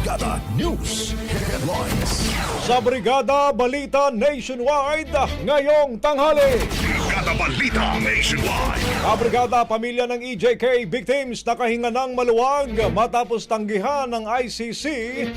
Brigada News Headlines. Sa Brigada Balita Nationwide, ngayong tanghali. Brigada Balita Nationwide. Kabrigada pamilya ng EJK victims nakahinga ng maluwag matapos tanggihan ng ICC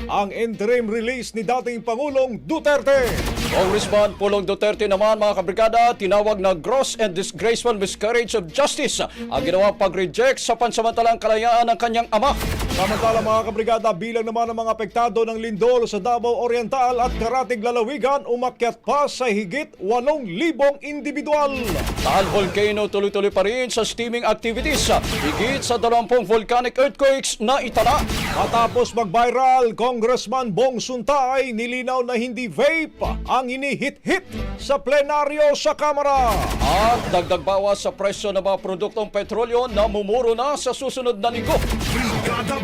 ang interim release ni dating Pangulong Duterte. Congressman Pulong Duterte naman mga kabrigada tinawag na gross and disgraceful miscarriage of justice ang ginawa pag-reject sa pansamantalang kalayaan ng kanyang ama. Samantala mga kabrigada bilang naman ng mga apektado ng lindol sa Davao Oriental at Karatig Lalawigan umakyat pa sa higit 8,000 individual. Taal Volcano tuloy-tuloy pa rin sa steaming activities. Higit sa 20 volcanic earthquakes na itala. Matapos mag-viral, Congressman Bong Suntay nilinaw na hindi vape ang inihit-hit sa plenaryo sa Kamara. At dagdag bawas sa presyo ng mga produktong petrolyo na mumuro na sa susunod na linggo. Brigada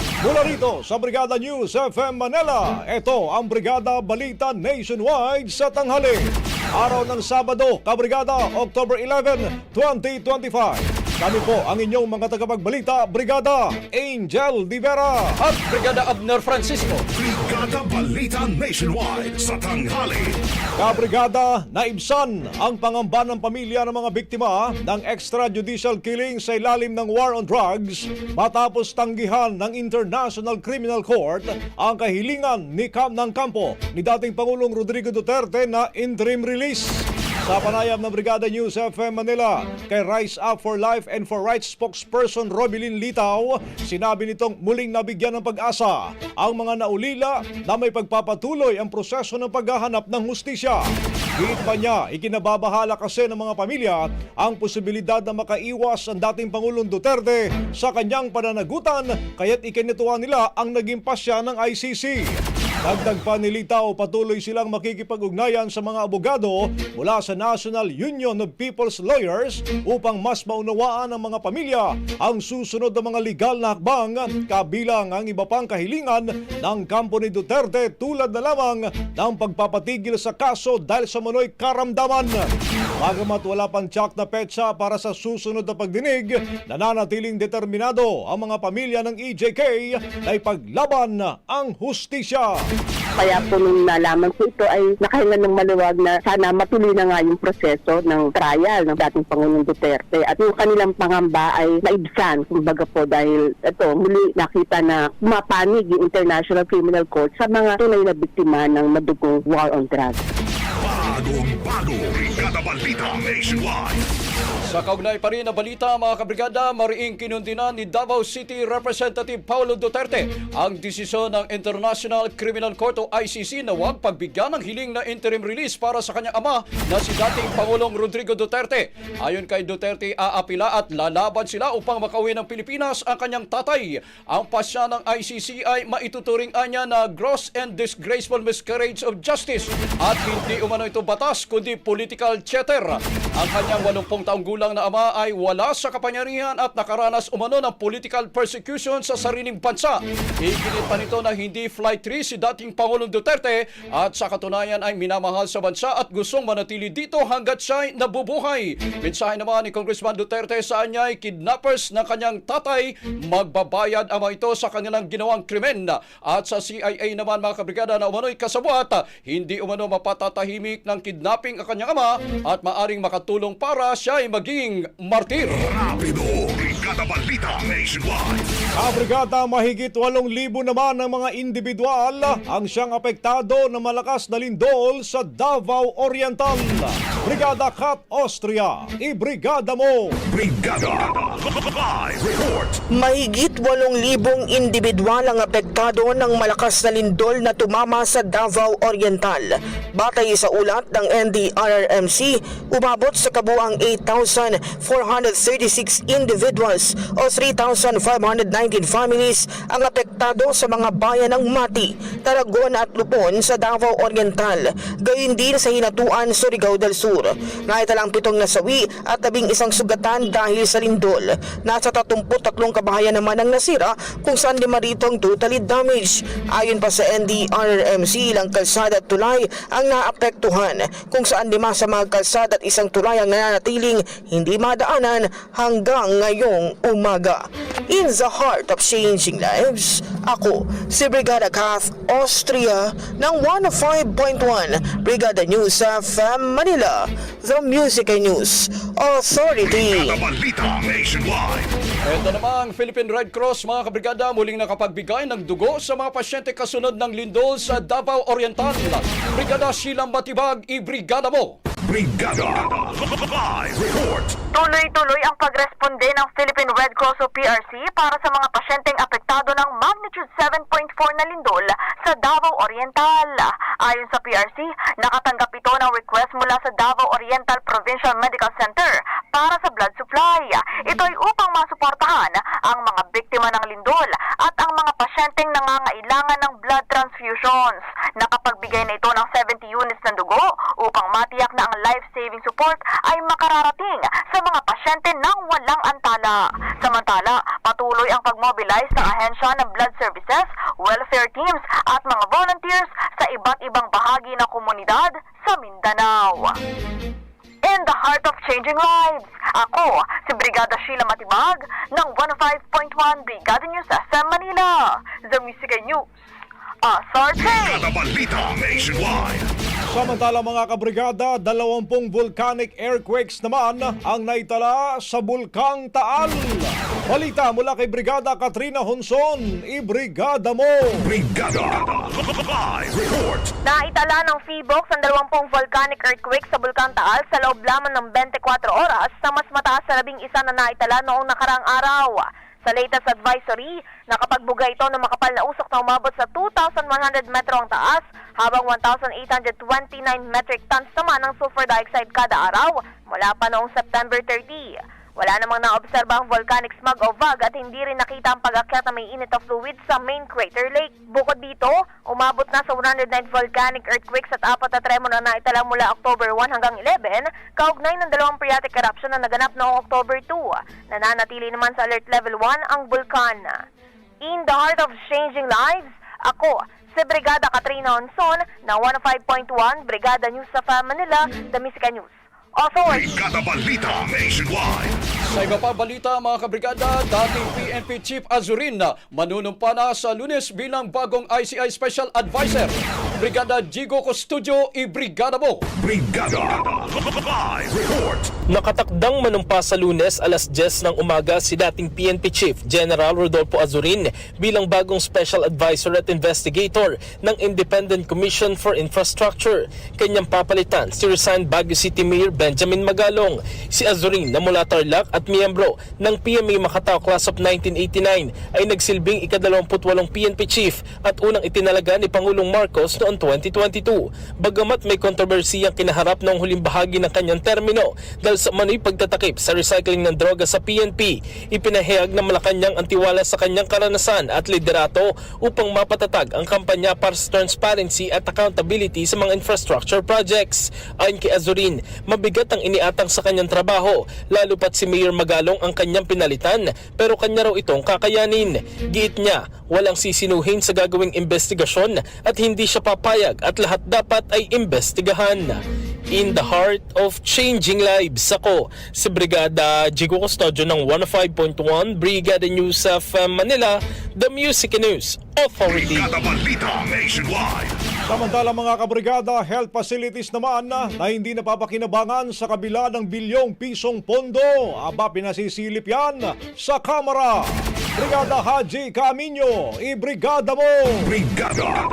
Mula rito sa Brigada News FM Manila, ito ang Brigada Balita Nationwide sa tanghali. Araw ng Sabado, Kabrigada, October 11, 2025. Kami po ang inyong mga tagapagbalita, Brigada Angel Di Vera. At Brigada Abner Francisco. Brigada Balita Nationwide. Sa tanghali. Kabrigada, naibsan ang pangamba ng pamilya ng mga biktima ng extrajudicial killing sa ilalim ng war on drugs matapos tanggihan ng International Criminal Court ang kahilingan ni Cam ng Campo ni dating Pangulong Rodrigo Duterte na interim release. Sa panayam ng Brigada News FM Manila kay Rise Up for Life and for Rights spokesperson Robilin Litaw, sinabi nitong muling nabigyan ng pag-asa ang mga naulila na may pagpapatuloy ang proseso ng paghahanap ng hustisya. Higit pa niya, ikinababahala kasi ng mga pamilya ang posibilidad na makaiwas ang dating Pangulong Duterte sa kanyang pananagutan kaya't ikinituwa nila ang naging pasya ng ICC. Dagdag pa ni Litaw, patuloy silang makikipag-ugnayan sa mga abogado mula sa National Union of People's Lawyers upang mas maunawaan ng mga pamilya ang susunod na mga legal na hakbang kabilang ang iba pang kahilingan ng kampo ni Duterte tulad na lamang ng pagpapatigil sa kaso dahil sa manoy karamdaman. Bagamat wala pang tsak na petsa para sa susunod na pagdinig, nananatiling determinado ang mga pamilya ng EJK na ipaglaban ang hustisya. Kaya po nung nalaman ko ito ay nakahinga ng maluwag na sana matuloy na nga yung proseso ng trial ng dating Pangulong Duterte. At yung kanilang pangamba ay naibsan, kumbaga po dahil ito muli nakita na mapanig yung International Criminal Court sa mga tunay na biktima ng madugong war on drugs. Bagong bago, Brigada Balita Nationwide. Sa kaugnay pa rin na balita mga kabrigada, mariing kinundina ni Davao City Representative Paulo Duterte ang desisyon ng International Criminal Court o ICC na huwag pagbigyan ng hiling na interim release para sa kanyang ama na si dating Pangulong Rodrigo Duterte. Ayon kay Duterte, aapila at lalaban sila upang makauwi ng Pilipinas ang kanyang tatay. Ang pasya ng ICC ay maituturing anya na gross and disgraceful miscarriage of justice at hindi umano ito batas kundi political cheater. Ang kanyang 80 taong gulang na ama ay wala sa kapangyarihan at nakaranas umano ng political persecution sa sariling bansa. Iginit pa nito na hindi flight 3 si dating Pangulong Duterte at sa katunayan ay minamahal sa bansa at gustong manatili dito hanggat siya'y nabubuhay. Mensahe naman ni Congressman Duterte sa anya ay kidnappers ng kanyang tatay magbabayad ama ito sa kanilang ginawang krimen. At sa CIA naman mga kabrigada na umano'y kasabuat, hindi umano mapatatahimik ng kidnapping ang kanyang ama at maaring makatulong para siya ay maging martir. Rapido, Brigada Balita Nationwide. Kabrigada mahigit 8,000 naman ng mga individual ang siyang apektado ng malakas na lindol sa Davao Oriental. Brigada Kat Austria, ibrigada mo! Brigada Live Report. Mahigit 8,000 individual ang apektado ng malakas na lindol na tumama sa Davao Oriental. Batay sa ulat ng NDRRMC, umabot sa kabuang 8,436 individuals o 3,519 families ang apektado sa mga bayan ng Mati, Taragon at Lupon sa Davao Oriental. Gayun din sa Hinatuan, Surigao del Sur. Naitalang pitong nasawi at labing isang sugatan dahil sa lindol. Nasa 33 kabahayan naman ang nasira kung saan lima rito ang totally damaged. Ayon pa sa NDRRMC, ilang kalsada at tulay ang naapektuhan kung saan lima sa mga kalsada at isang tulay ang nananatiling hindi madaanan hanggang ngayong umaga. In the heart of changing lives, ako si Brigada Kath Austria ng 105.1 Brigada News sa Manila, The Music and News Authority. Brigada Balita Nationwide. Ito namang Philippine Red Cross mga kabrigada muling nakapagbigay ng dugo sa mga pasyente kasunod ng lindol sa Davao Oriental. Brigada Silang Batibag, i-brigada mo! Brigada Live Report. Tuloy-tuloy ang pagresponde ng Philippine Red Cross o PRC para sa mga pasyenteng apektado ng magnitude 7.4 na lindol sa Davao Oriental. Ayon sa PRC, nakatanggap ito ng request mula sa Davao Oriental Provincial Medical Center para sa blood supply. Ito ay upang masuportahan ang mga biktima ng lindol at ang mga pasyenteng nangangailangan ng blood transfusions. Nakapagbigay na ito ng 70 units ng dugo upang matiyak na ang life-saving support ay makararating sa mga pasyente nang walang antala. Samantala, patuloy ang pag-mobilize ng ahensya ng blood services, welfare teams at mga volunteers sa iba't ibang bahagi ng komunidad sa Mindanao. In the heart of changing lives, ako si Brigada Sheila Matibag ng 105.1 Brigada News SM Manila, The Music News. Authority! Brigada Balita Nationwide. Samantala mga kabrigada, dalawampung volcanic earthquakes naman ang naitala sa Bulkang Taal. Balita mula kay Brigada Katrina Honson, ibrigada mo! Brigada Live Report. Naitala ng PHIVOX ang 20 volcanic earthquake sa Bulkang Taal sa loob lamang ng 24 oras sa mas mataas sa labing isa na naitala noong nakaraang araw. Sa latest advisory, nakapagbuga ito ng makapal na usok na umabot sa 2,100 metro ang taas, habang 1,829 metric tons naman ang sulfur dioxide kada araw mula pa noong September 30. Wala namang naobserbang volcanic smog o VAG at hindi rin nakita ang pag-akyat na may init of fluid sa main crater lake. Bukod dito, umabot na sa 109 volcanic earthquakes at apat na tremor na naitala mula October 1 hanggang 11, kaugnay ng dalawang phreatic eruption na naganap noong October 2. Nananatili naman sa alert level 1 ang bulkan. In the heart of changing lives, ako, si Brigada Katrina Onson na 105.1 Brigada News sa Manila, The Musica News. Authority. Brigada Balita Nationwide. Sa iba pa balita mga kabrigada, dating PNP Chief Azurin na manunumpa na sa lunes bilang bagong ICI Special Advisor. Brigada Jigo Custodio, i-brigada mo! Brigada. Live report. Nakatakdang manumpa sa lunes alas 10 ng umaga si dating PNP Chief General Rodolfo Azurin bilang bagong Special Advisor at Investigator ng Independent Commission for Infrastructure. Kanyang papalitan si resigned Baguio City Mayor Benjamin Magalong. Si Azurin na mula Tarlac at miyembro ng PMA Makatao Class of 1989 ay nagsilbing ikadalawamputwalong PNP Chief at unang itinalaga ni Pangulong Marcos noong 2022. Bagamat may kontrobersiyang kinaharap noong huling bahagi ng kanyang termino dahil sa manoy pagtatakip sa recycling ng droga sa PNP, ipinahayag ng Malacanang ang tiwala sa kanyang karanasan at liderato upang mapatatag ang kampanya para sa transparency at accountability sa mga infrastructure projects. Ayon kay Azurin, mabigat ang iniatang sa kanyang trabaho, lalo pat si Mayor Magalong ang kanyang pinalitan pero kanya raw itong kakayanin. Giit niya, walang sisinuhin sa gagawing investigasyon at hindi siya papayag at lahat dapat ay imbestigahan. In the heart of changing lives, ako si Brigada Jigo Custodio ng 105.1 Brigada News of uh, Manila, The Music News Authority. Brigada Balita Nationwide. Samantala mga kabrigada, health facilities naman na, na hindi napapakinabangan sa kabila ng bilyong pisong pondo. Aba, pinasisilip yan sa Kamara. Brigada Haji Camino, i-brigada mo! Brigada.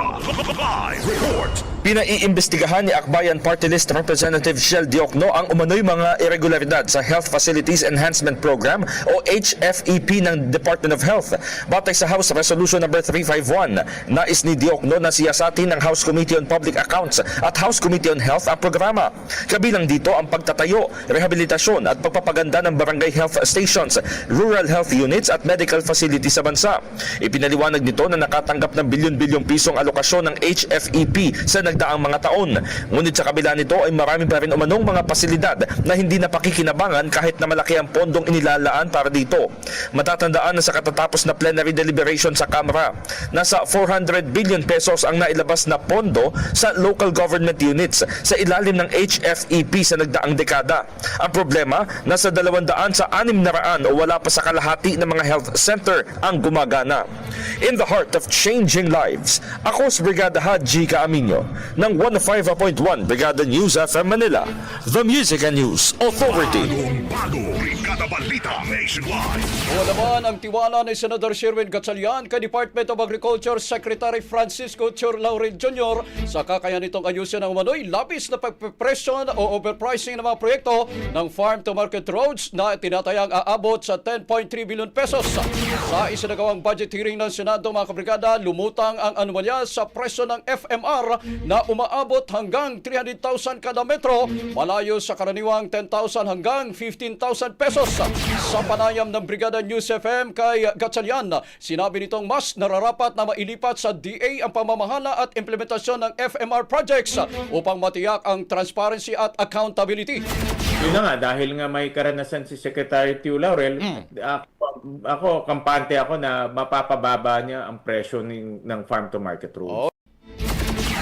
Live report. Pinaiimbestigahan ni Akbayan Party List Representative Shell Diokno ang umano'y mga irregularidad sa Health Facilities Enhancement Program o HFEP ng Department of Health. Batay sa House Resolution No. 351, nais ni Diokno na siyasatin ng House Committee on Public Accounts at House Committee on Health ang programa. Kabilang dito ang pagtatayo, rehabilitasyon at pagpapaganda ng barangay health stations, rural health units at medical facilities sa bansa. Ipinaliwanag nito na nakatanggap ng bilyon-bilyong pisong alokasyon ng HFEP sa nagdaang mga taon. Ngunit sa kabila nito ay marami pa rin umanong mga pasilidad na hindi napakikinabangan kahit na malaki ang pondong inilalaan para dito. Matatandaan na sa katatapos na plenary deliberation sa Kamara, nasa 400 billion pesos ang nailabas na pondo sa local government units sa ilalim ng HFEP sa nagdaang dekada. Ang problema, nasa 200 sa 600 o wala pa sa kalahati ng mga health center ang gumagana. In the heart of changing lives, ako si Brigada Haji Kaaminyo ng 105.1 Brigada News FM Manila, The Music and News Authority. Brigada Balita Nationwide. O naman ang tiwala ni Senador Sherwin Gatchalian kay Department of Agriculture Secretary Francisco Chor Laurel Jr. sa kakayan nitong ayusin ang umano'y labis na pagpipresyon o overpricing ng mga proyekto ng farm to market roads na tinatayang aabot sa 10.3 billion pesos. Sa isinagawang budget hearing ng Senado mga kabrigada, lumutang ang anomalya sa presyo ng FMR na umaabot hanggang 300,000 kada metro malayo sa karaniwang 10,000 hanggang 15,000 pesos. Sa panayam ng Brigada News FM kay Gatchalian, sinabi nitong mas nararapat na mailipat sa DA ang pamamahala at implementasyon ng FMR projects upang matiyak ang transparency at accountability. Yun na nga, dahil nga may karanasan si Secretary Tio Laurel, ako, ako, kampante ako na mapapababa niya ang presyo ng, ng farm to market rules.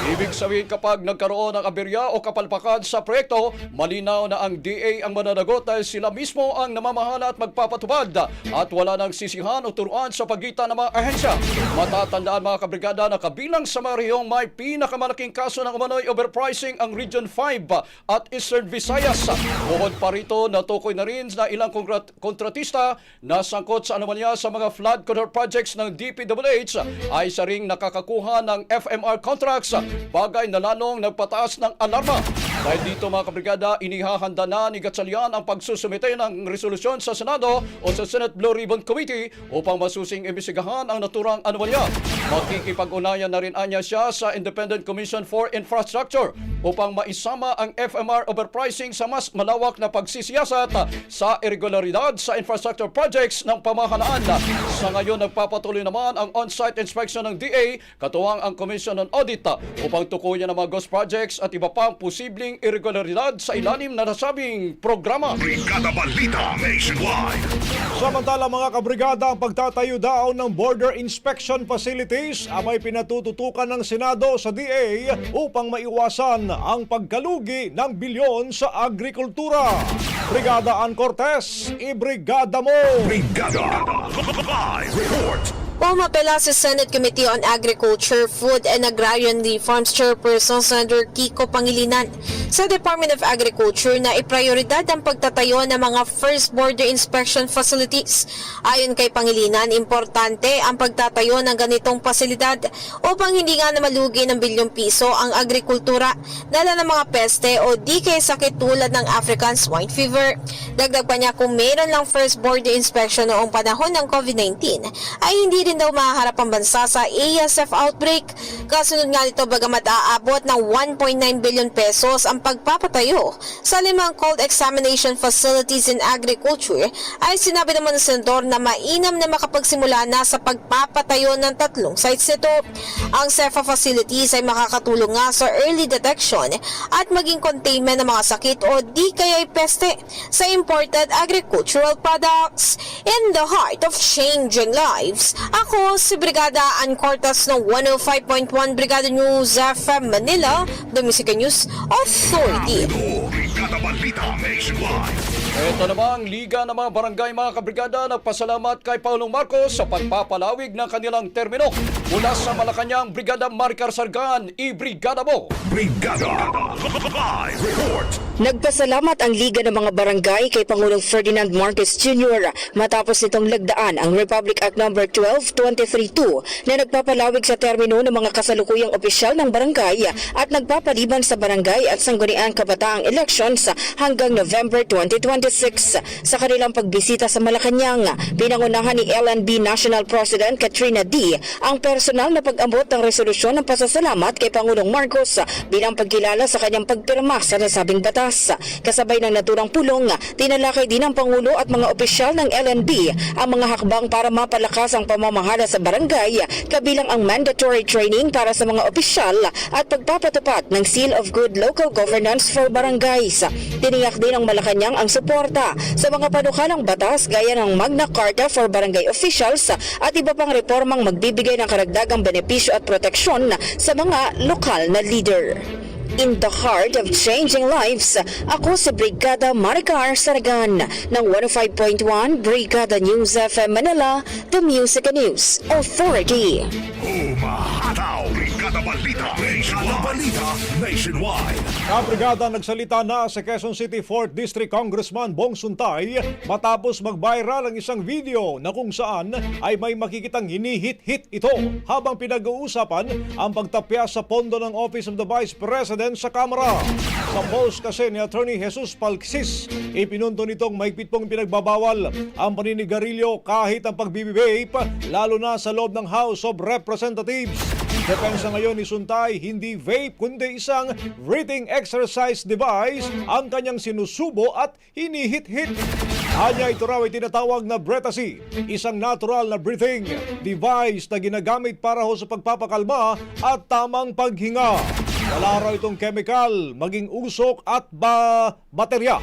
Ibig sabihin kapag nagkaroon ng aberya o kapalpakan sa proyekto, malinaw na ang DA ang mananagot dahil sila mismo ang namamahala at magpapatubad at wala nang sisihan o turuan sa pagitan ng mga ahensya. Matatandaan mga kabrigada na kabilang sa mga rehiyong may pinakamalaking kaso ng umano'y overpricing ang Region 5 at Eastern Visayas. Bukod pa rito, natukoy na rin na ilang kontratista na sangkot sa anomalya sa mga flood control projects ng DPWH ay sa ring nakakakuha ng FMR contracts bagay na lalong nagpataas ng alarma. Dahil dito mga kabrigada, inihahanda na ni Gatchalian ang pagsusumite ng resolusyon sa Senado o sa Senate Blue Ribbon Committee upang masusing imbestigahan ang naturang anomalya. Makikipag-unayan na rin anya siya sa Independent Commission for Infrastructure upang maisama ang FMR overpricing sa mas malawak na pagsisiyasat sa irregularidad sa infrastructure projects ng pamahalaan. Sa ngayon, nagpapatuloy naman ang on-site inspection ng DA katuwang ang Commission on Audit upang tukuyan ang mga ghost projects at iba pang posibleng irregularidad sa ilalim na nasabing programa. Brigada Balita Nationwide. Samantala mga kabrigada, ang pagtatayo daw ng border inspection facilities ay may pinatututukan ng Senado sa DA upang maiwasan ang pagkalugi ng bilyon sa agrikultura. Brigada Ann Cortez, ibrigada mo! Brigada Live Report. Pumapela sa Senate Committee on Agriculture, Food and Agrarian Reforms Chairperson Senator Kiko Pangilinan sa Department of Agriculture na iprioridad ang pagtatayo ng mga first border inspection facilities. Ayon kay Pangilinan, importante ang pagtatayo ng ganitong pasilidad upang hindi nga na malugi ng bilyong piso ang agrikultura, dala ng mga peste o di kaya sakit tulad ng African swine fever. Dagdag pa niya kung meron lang first border inspection noong panahon ng COVID-19 ay hindi rin daw mahaharap ang bansa sa ASF outbreak. Kasunod nga nito bagamat aabot ng 1.9 billion pesos ang pagpapatayo sa limang cold examination facilities in agriculture ay sinabi naman ng senador na mainam na makapagsimula na sa pagpapatayo ng tatlong sites nito. Ang CEFA facilities ay makakatulong nga sa early detection at maging containment ng mga sakit o di kaya peste sa imported agricultural products. In the heart of changing lives, ako si Brigada Ann Cortas ng 105.1 Brigada News FM Manila, Music News Authority. Brigada Balita Nationwide. Ito namang Liga ng mga Barangay mga kabrigada nagpasalamat kay Paulong Marcos sa pagpapalawig ng kanilang termino. Mula sa Malacanang, Brigada Maricar Sargan, i-Brigada mo! Brigada Live Report. Nagpasalamat ang Liga ng mga Barangay kay Pangulong Ferdinand Marcos Jr. matapos nitong lagdaan ang Republic Act No. 12232 na nagpapalawig sa termino ng mga kasalukuyang opisyal ng barangay at nagpapaliban sa barangay at sangguniang kabataang elections hanggang November 2026. Sa kanilang pagbisita sa Malacanang, pinangunahan ni LNB National President Katrina D. ang personal na pag-ambot ng resolusyon ng pasasalamat kay Pangulong Marcos bilang pagkilala sa kanyang pagpirma sa nasabing batas. Kasabay ng naturang pulong, tinalakay din ng Pangulo at mga opisyal ng LNB ang mga hakbang para mapalakas ang pamamahala sa barangay, kabilang ang mandatory training para sa mga opisyal at pagpapatupad ng Seal of Good Local Governance for Barangays. Tiniyak din ng Malacanang ang suporta sa mga panukalang batas gaya ng Magna Carta for Barangay Officials at iba pang reformang magbibigay ng karagdagang benepisyo at proteksyon sa mga lokal na leader. In the heart of changing lives, ako si Brigada Maricar Saragan ng 105.1 Brigada News FM Manila, The Music and News Authority. Umahataw. Brigada Balita Nationwide. Balita Nationwide. Kabrigada nagsalita na sa Quezon City 4th District Congressman Bong Suntay matapos mag-viral ang isang video na kung saan ay may makikitang hinihit-hit ito habang pinag-uusapan ang pagtapya sa pondo ng Office of the Vice President sa Kamara. Sa post kasi ni Attorney Jesus Palksis, ipinunto nitong mahigpit pong pinagbabawal ang paninigarilyo kahit ang pagbibivape lalo na sa loob ng House of Representatives. Depensa ngayon ni Suntay, hindi vape kundi isang breathing exercise device ang kanyang sinusubo at hinihit-hit. Anya ito raw ay tinatawag na Bretacy, isang natural na breathing device na ginagamit para ho sa pagpapakalma at tamang paghinga. Wala raw itong chemical, maging usok at ba baterya.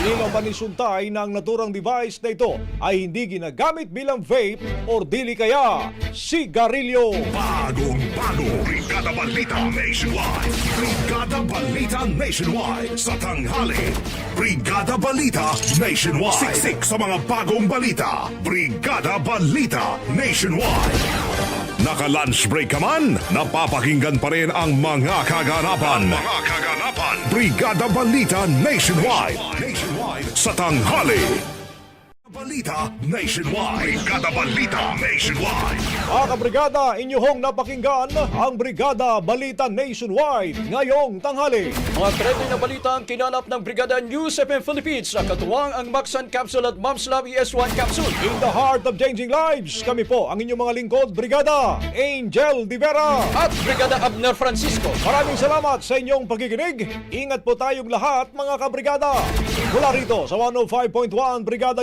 Inilaw pa ni Suntay na ang naturang device na ito ay hindi ginagamit bilang vape o dili kaya sigarilyo. Bagong bago. Brigada Balita Nationwide. Brigada Balita Nationwide. Sa tanghali. Brigada Balita Nationwide. Siksik sa mga bagong balita. Brigada Balita Nationwide. Naka-lunch break ka man, napapakinggan pa rin ang mga kaganapan. Mga kaganapan. Brigada Balita Nationwide. Sa tanghali. Balita Nationwide. Brigada Balita Nationwide. Mga kabrigada, inyong napakinggan ang Brigada Balita Nationwide ngayong tanghali. Mga trending na balita ang kinalap ng Brigada News FM Philippines sa katuwang ang Maxan Capsule at Mom's Love ES1 Capsule. In the heart of changing lives, kami po ang inyong mga lingkod, Brigada Angel Di Vera. At Brigada Abner Francisco. Maraming salamat sa inyong pagkikinig. Ingat po tayong lahat mga kabrigada. Mula rito sa 105.1 Brigada